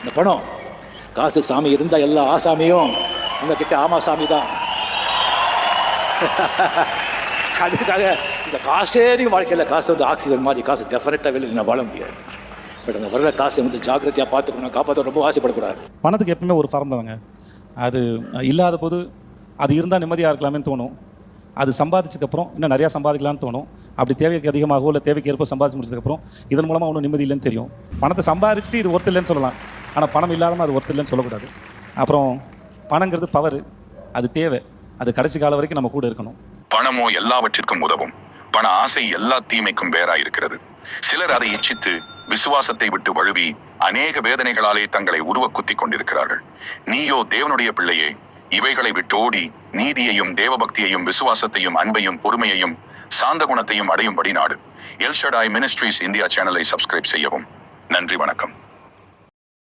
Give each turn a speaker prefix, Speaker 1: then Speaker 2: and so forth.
Speaker 1: இந்த பணம் காசு சாமி இருந்தால் எல்லா ஆசாமியும் உங்ககிட்ட ஆமா சாமி தான். அதுக்காக இந்த காசே நீங்க வாழ்க்கையில் காசு வந்து ஆக்சிஜன் மாதிரி காசு டெஃபினட்டாக வெளியில் நான் வாழ முடியாது. பட் அந்த வர்ற காசை வந்து ஜாக்கிரதையாக பார்த்துக்கணும். காப்பாற்ற ரொம்ப ஆசைப்படக்கூடாது.
Speaker 2: பணத்துக்கு எப்பவுமே ஒரு ஃபார்ம் தாங்க அது இல்லாத போது அது இருந்தால் நிம்மதியாக இருக்கலாமே தோணும். அது சம்பாதிச்சதுக்கப்புறம் இன்னும் நிறையா சம்பாதிக்கலாம்னு தோணும். அப்படி தேவைக்கு அதிகமாகவோ இல்லை தேவைக்கு ஏற்ப சம்பாதிச்சு முடிச்சதுக்கப்புறம் இதன் மூலமாக ஒன்றும் நிம்மதி இல்லைன்னு தெரியும். பணத்தை சம்பாதிச்சுட்டு இது ஒருத்தர் இல்லைன்னு சொல்லலாம். ஆனால் பணம் இல்லாமல் அது ஒருத்தர் இல்லைன்னு சொல்லக்கூடாது. அப்புறம் பணங்கிறது பவர் அது தேவை. அது கடைசி காலம் வரைக்கும் நம்ம கூட இருக்கணும்.
Speaker 3: பணமோ எல்லாவற்றிற்கும் உதவும். பண ஆசை எல்லா தீமைக்கும் வேறாயிருக்கிறது. சிலர் அதை இச்சித்து விசுவாசத்தை விட்டு வழுவி அநேக வேதனைகளாலே தங்களை உருவ குத்திக் கொண்டிருக்கிறார்கள். நீயோ தேவனுடைய பிள்ளையே இவைகளை விட்டோடி நீதியையும் தேவபக்தியையும் விசுவாசத்தையும் அன்பையும் பொறுமையையும் சாந்த குணத்தையும் அடையும்படி நாடு. எல்ஷடாய் மினிஸ்ட்ரீஸ் இந்தியா சேனலை சப்ஸ்கிரைப் செய்யவும். நன்றி வணக்கம்.